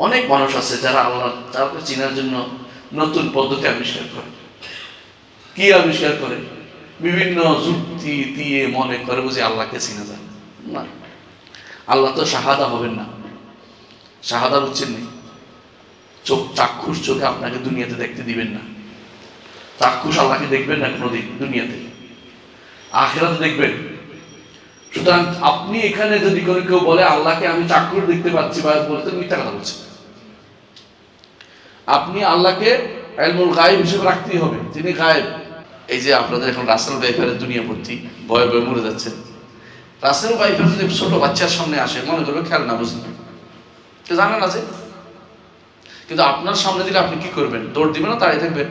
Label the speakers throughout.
Speaker 1: অনেক মানুষ আছে যারা আল্লাহ তাকে চেনার জন্য নতুন পদ্ধতি আবিষ্কার করে। কি আবিষ্কার করে? বিভিন্ন যুক্তি দিয়ে মনে করে বুঝি আল্লাহকে চিনা যায়। না। আল্লাহ তো শাহাদা হবেন না। শাহাদা বুঝছেন নি চোখ চাক্ষুষ চোখে আপনাকে দুনিয়াতে দেখতে দিবেন না। চাক্ষুষ আল্লাহকে দেখবেন না কোনোদিন দুনিয়াতে। আখেরাতে দেখবেন। সুতরাং আপনি এখানে যদি কেউ বলে, আল্লাহকে আমি চাক্ষুষ দেখতে পাচ্ছি বা বলতে মিথ্যা কথা বলছেন। আপনি আল্লাহকে এলমুল গায়েব হিসেবে রাখতেই হবে তিনি গায়েব। এই যে আপনাদের এখন রাসেল বাইফারের দুনিয়া ভর্তি, ভয়ে ভয়ে মরে যাচ্ছে রাসেল বাইফার যদি ছোট বাচ্চার সামনে আসে, মনে করবে খেয়াল না বুঝলেন তো জানেন আছে কিন্তু আপনার সামনে দিলে আপনি কি করবেন? দৌড় দিবেন না, দাঁড়িয়ে থাকবেন?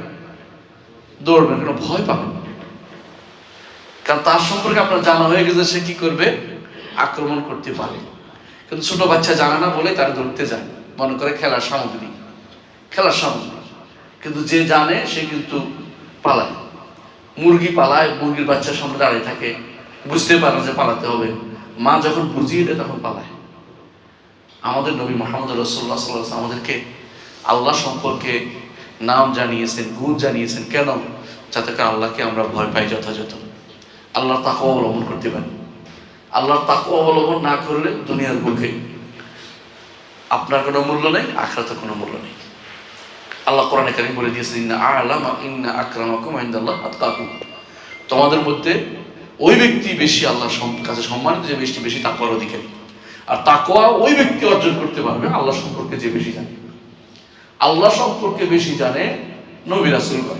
Speaker 1: দৌড়বেন, কেন ভয় পাবেন? কারণ তার সম্পর্কে আপনার জানা হয়ে গেছে সে কি করবে? আক্রমণ করতে পারে। কিন্তু ছোট বাচ্চা জানে না বলে তারা দৌড়তে যায়। মনে করে খেলার সামগ্রী। খেলার সামগ্রী কিন্তু যে জানে, সে কিন্তু পালায়। মুরগি পালায়, মুরগির বাচ্চার সামনে দাঁড়িয়ে থাকে। বুঝতে পারে যে পালাতে হবে। মা যখন বুঝিয়ে দেয়, তখন পালায়। আমাদের নবী মোহাম্মদ রসুল্লাহ সাল্লাহ আমাদেরকে আল্লাহ সম্পর্কে নাম জানিয়েছেন, গুণ জানিয়েছেন। কেন? যাতে করে আল্লাহকে আমরা ভয় পাই যথাযথ। আল্লাহর তাকে অবলম্বন করতে পারি। আল্লাহর তাকে অবলম্বন না করলে দুনিয়ার বুকে আপনার কোনো মূল্য নেই আখরাতে কোনো মূল্য নেই। আল্লাহ কোরআনে কারিম বলে দিয়েছেন, ইন্না আলাম, ইন্না আকরামাকুম ইনদাল্লাহ আতকাকুম। তোমাদের মধ্যে ওই ব্যক্তি বেশি আল্লাহর কাছে সম্মানিত যে বেশি বেশি তাকওয়ার অধিকারী। আর তাকওয়া ওই ব্যক্তি অর্জন করতে পারবে আল্লাহ সম্পর্কে যে বেশি জানে। আল্লাহ সম্পর্কে বেশি জানে নবী রাসূলগণ।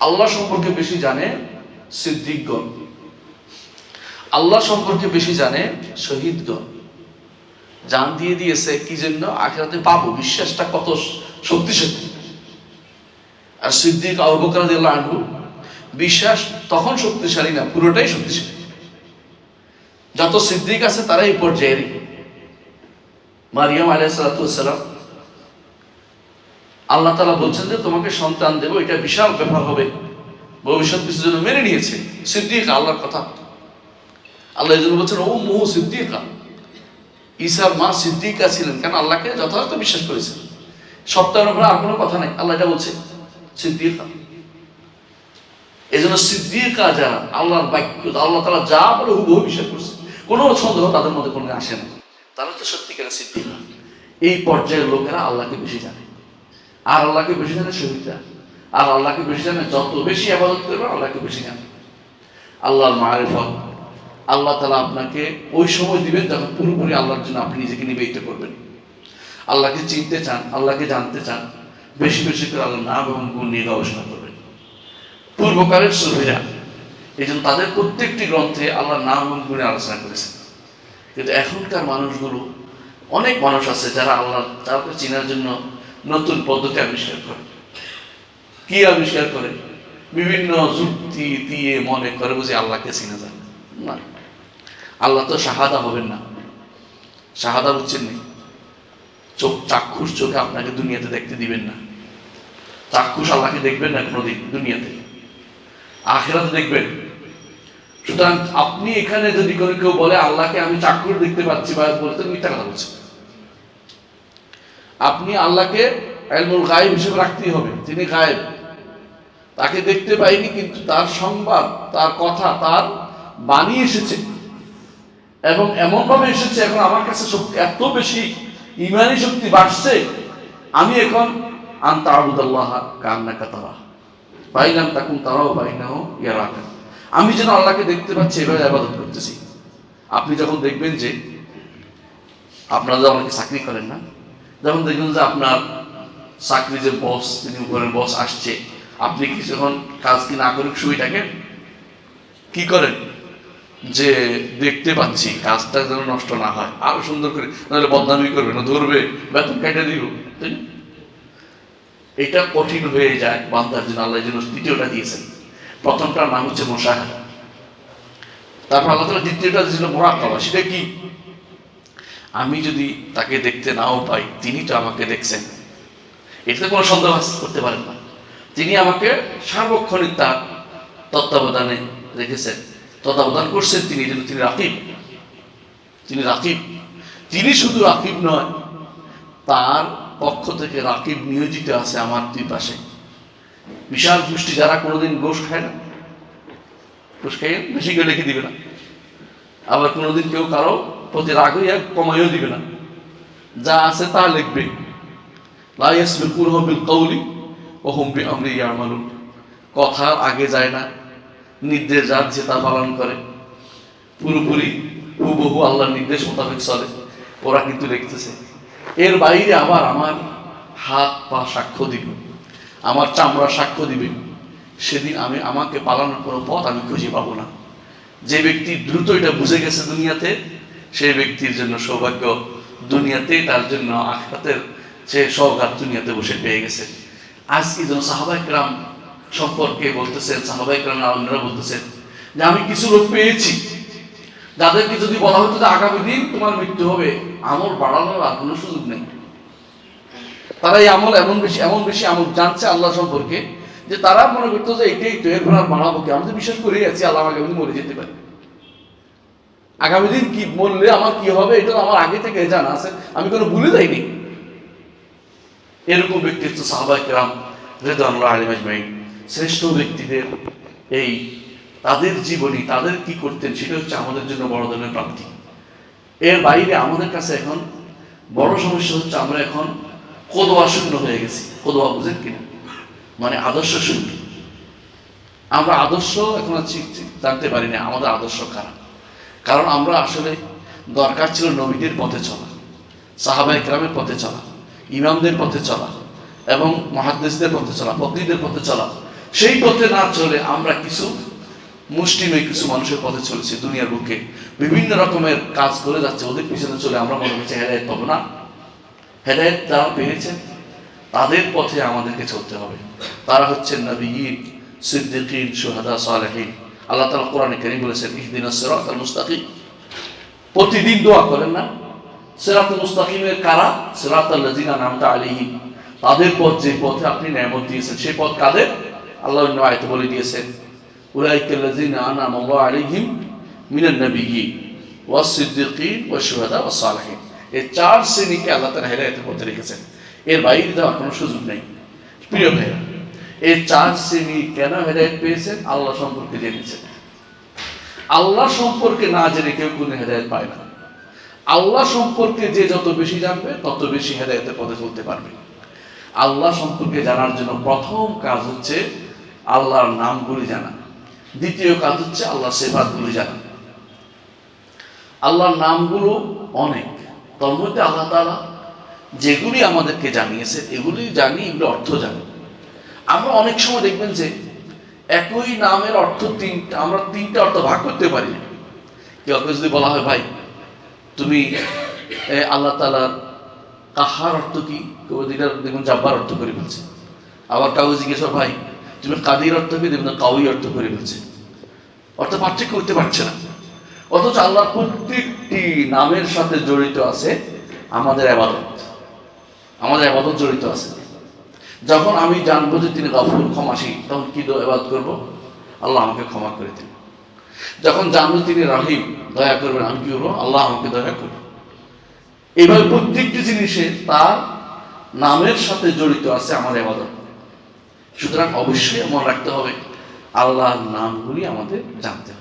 Speaker 1: আল্লাহ সম্পর্কে বেশি জানে সিদ্দিকগণ। আল্লাহ সম্পর্কে বেশি জানে শহীদগণ। জান দিয়ে দিয়েছে, কি জন্য? আখেরাতে পাবো। বিশ্বাসটা কত শক্তিশালী আর সিদ্দিক আবুবকর আনহু বিশ্বাস তখন শক্তিশালী না, পুরোটাই শক্তিশালী। যত সিদ্দিক আছে তারা এই পর্যায়েরই মারিয়াম আলাইহিস আল্লাহ তালা বলছেন যে, তোমাকে সন্তান দেবো, এটা বিশাল ব্যাপার হবে। ভবিষ্যৎ কিছু জন্য মেনে নিয়েছে। সিদ্দিক আল্লাহর কথা। আল্লাহ এই জন্য বলছেন, ও মুহু সিদ্দিকা ঈসার মা সিদ্দিকা ছিলেন কেন? আল্লাহকে যথাযথ বিশ্বাস করেছেন সপ্তাহের উপরে আর কোনো কথা নাই। আল্লাহ এটা বলছে, সিদ্দিকা। এই জন্য সিদ্দিকা যারা, আল্লাহর বাক্য, আল্লাহ তালা যা বলে হুবহু বিশ্বাস করছে। কোনো সন্দেহ তাদের মধ্যে কোনো আসে না। তারা তো সত্যিকারের সিদ্দিকা। এই পর্যায়ের লোকেরা আল্লাহকে বেশি জানে। আর আল্লাহকে বেশি জানে শহীদরা। আর আল্লাহকে বেশি জানে যত বেশি আবাদত করবে, আল্লাহকে বেশি জানে। আল্লাহর মারেফত। আল্লাহ তালা আপনাকে ওই সময় দিবেন যখন পুরোপুরি আল্লাহর জন্য আপনি নিজেকে নিবেদিত করবেন। আল্লাহকে চিনতে চান, আল্লাহকে জানতে চান, বেশি বেশি করে আল্লাহ নাম এবং গুণ নিয়ে গবেষণা করবেন। পূর্বকালের সুফিরা, এই জন্য তাদের প্রত্যেকটি গ্রন্থে আল্লাহর নাম এবং গুণে আলোচনা করেছেন। কিন্তু এখনকার মানুষগুলো, অনেক মানুষ আছে যারা আল্লাহ তাকে চেনার জন্য নতুন পদ্ধতি আবিষ্কার করে। কি আবিষ্কার করে? বিভিন্ন যুক্তি দিয়ে মনে করে বুঝি আল্লাহকে চিনা যায় না। আল্লাহ তো শাহাদা হবেন না। শাহাদা বুঝছেন নি? চোখ চাক্ষুষ চোখে আপনাকে দুনিয়াতে দেখতে দিবেন না। চাক্ষুষ আল্লাহকে দেখবেন না কোনোদিন দুনিয়াতে। আখেরাতে দেখবেন। সুতরাং আপনি এখানে যদি কোনো কেউ বলে, আল্লাহকে আমি চাক্ষুষ দেখতে পাচ্ছি বা বলতে মিথ্যা কথা বলছেন আপনি আল্লাহকে এলমুল গায়েব হিসেবে রাখতেই হবে তিনি গায়েব। তাকে দেখতে পাইনি, কিন্তু তার সংবাদ, তার কথা, তার বাণী এসেছে। এবং এমনভাবে এসেছে, এখন আমার কাছে শক্তি এত বেশি ইমানি শক্তি বাড়ছে, আমি এখন আন্তা আবুদাল্লাহ কান্না কাতারা বাইনাম তাকুন তারাও বাইনাও ইয়ারাকা। আমি যেন আল্লাহকে দেখতে পাচ্ছি, এভাবে আবাদত করতেছি। আপনি যখন দেখবেন যে আপনারা যখন অনেকে চাকরি করেন না, যখন দেখবেন যে আপনার চাকরি যে বস তিনি উপরের বস আসছে, আপনি কি যখন কাজ কি না করে শুয়ে থাকেন কি করেন? যে দেখতে পাচ্ছি কাজটা যেন নষ্ট না হয়। আরও সুন্দর করে, নাহলে বদনামি করবে না, ধরবে, বেতন কেটে দিব, তাই এটা কঠিন হয়ে যায়, বান্দার জন্য, আল্লাহ যেন দ্বিতীয়টা দিয়েছেন। প্রথমটার নাম হচ্ছে মোশাহাদা। তারপর আল্লাহ তালা দ্বিতীয়টা ছিল মোরাকাবা সেটা কি? আমি যদি তাকে দেখতে নাও পাই, তিনি তো আমাকে দেখছেন। এটাতে কোনো সন্দেহ করতে পারেন না। তিনি আমাকে সার্বক্ষণিক তার তত্ত্বাবধানে রেখেছেন। তত্ত্বাবধান করছেন তিনি যেন তিনি রাকিব। তিনি রাকিব। তিনি শুধু রাকিব নয়, তার পক্ষ থেকে রাকিব নিয়োজিত আছে আমার দুই পাশে। বিশাল গোষ্ঠী যারা কোনোদিন গোশ খায় না। গোশ খাইয়ে বেশি কেউ লিখে দিবে না। আবার কোনোদিন কেউ কারও প্রতি রাগ হইয়া কমাইও দিবে না। যা আছে তা লিখবে। লা ইয়াসবিকুনহু বিল কওলি ওয়া হুম বিআমরি ইয়ামালুন। কথার আগে যায় না। নির্দেশ যা দিচ্ছে তা পালন করে। পুরোপুরি হুবহু আল্লাহর নির্দেশ মোতাবেক চলে। ওরা কিন্তু লিখতেছে এর বাইরে আবার আমার হাত পা সাক্ষ্য দিবে। আমার চামড়া সাক্ষ্য দিবে। সেদিন আমি, আমাকে পালানোর কোনো পথ আমি খুঁজে পাবো না। যে ব্যক্তি দ্রুত এটা বুঝে গেছে দুনিয়াতে, সেই ব্যক্তির জন্য সৌভাগ্য দুনিয়াতে, তার জন্য আখরাতের সে সৌগাত দুনিয়াতে বসে পেয়ে গেছে। আজকে যেন সাহাবাইকরাম সম্পর্কে বলতেছেন সাহাবাইকরাম অন্যরা বলতেছেন যে আমি কিছু লোক পেয়েছি। যাদেরকে যদি বলা হতো যে আগামী দিন তোমার মৃত্যু হবে, আমল বাড়ানোর আর কোনো সুযোগ নেই। তারা এই আমল এমন বেশি এমন বেশি আমল জানছে আল্লাহ সম্পর্কে যে তারা মনে করতো যে এটাই তো, এরপর আর বাড়াবো কি? আমি তো বিশ্বাস করেই আছি আল্লাহ আগামী দিন মরে যেতে পারে। আগামী দিন কি বললে আমার কি হবে? এটা আমার আগে থেকে জানা আছে। আমি কোনো ভুলে যাইনি এরকম ব্যক্তিত্ব সাহাবাই কেরাম রেদানুল্লাহ আলিম আজমাইন। শ্রেষ্ঠ ব্যক্তিদের এই তাদের জীবনী তাদের কি করতেন সেটা হচ্ছে আমাদের জন্য বড় ধরনের প্রাপ্তি। এর বাইরে আমাদের কাছে এখন বড় সমস্যা হচ্ছে আমরা এখন কোদোয়া শূন্য হয়ে গেছি। কোদোয়া বুঝেন কিনা? মানে আদর্শ শূন্য। আমরা আদর্শ এখন আর জানতে পারি না আমাদের আদর্শ কারা। কারণ আমরা আসলে দরকার ছিল নবীদের পথে চলা সাহাবাই গ্রামের পথে চলা, ইমামদের পথে চলা এবং মহাদ্দেশদের পথে চলা পত্নীদের পথে চলা। সেই পথে না চলে আমরা কিছু মুষ্টিমেয় কিছু মানুষের পথে চলেছি, দুনিয়ার বুকে। বিভিন্ন রকমের কাজ করে যাচ্ছে, ওদের পিছনে চলে আমরা মনে করছি হেদায়ত পাবো না। হেদায়ত যারা পেয়েছেন তাদের পথে আমাদেরকে চলতে হবে। তারা হচ্ছেন নবীন, সিদ্দিকিন সুহাদা সালেহিন। আল্লাহ তালা কোরআনে কারিম বলেছেন ইহদিন সিরাত মুস্তাকিম। প্রতিদিন দোয়া করেন না। সিরাত মুস্তাকিমের কারা? সিরাত আল্লাজিনা নামটা আলিহিম তাদের পথ, যে পথে আপনি নিয়ামত দিয়েছেন, সেই পথ কাদের? আল্লাহ অন্য আয়তে বলে দিয়েছেন আল্লাহ আলিহিম মিনান নবিয়্যিন ওয়াস সিদ্দিকিন ওয়াস শুহাদা ওয়াস সালেহিন। এই চার শ্রেণীকে আল্লাহ তাআলা হেদায়েতের পথে রেখেছেন। এর বাইরে কোনো সুযোগ নেই। প্রিয় এই চার শ্রেণি কেন হেদায়েত পেয়েছেন? আল্লাহ সম্পর্কে জেনেছেন আল্লাহ সম্পর্কে না জেনে কেউ কোনো হেদায়েত পায় না। আল্লাহ সম্পর্কে যে যত বেশি জানবে, তত বেশি হেদায়েতের পথে চলতে পারবে। আল্লাহ সম্পর্কে জানার জন্য প্রথম কাজ হচ্ছে আল্লাহর নামগুলি জানা। দ্বিতীয় কাজ হচ্ছে আল্লাহ সেবাতগুলি জানা। আল্লাহর নামগুলো অনেক। তার মধ্যে আল্লাহ তাআলা যেগুলি আমাদেরকে জানিয়েছে, এগুলি জানি, এগুলো অর্থ জানি। আমরা অনেক সময় দেখবেন যে একই নামের অর্থ তিনটা, আমরা তিনটা অর্থ ভাগ করতে পারি কেউ যদি বলা হয়, ভাই, তুমি আল্লাহ তালার কাহার অর্থ কি? কেউ দেখুন জাব্বার অর্থ করে ফেলছে। আবার কাউ জিজ্ঞেস ভাই তুমি কাদির অর্থ কি দেখুন কাউই অর্থ করে ফেলছে। অর্থ পার্থক্য করতে পারছে না। অথচ আল্লাহর প্রত্যেকটি নামের সাথে জড়িত আছে আমাদের আবাদত। আমাদের আবাদত জড়িত আছে। যখন আমি জানব যে তিনি গফুর ক্ষমাসী তখন কি এবাদ করব? আল্লাহ আমাকে ক্ষমা করে দিন। যখন জানব তিনি রহিম, দয়া করবেন, আমি কি করব? আল্লাহ আমাকে দয়া করবে এইভাবে প্রত্যেকটি জিনিসে তার নামের সাথে জড়িত আছে আমার আবাদত। সুতরাং অবশ্যই মনে রাখতে হবে আল্লাহর নামগুলি আমাদের জানতে হবে।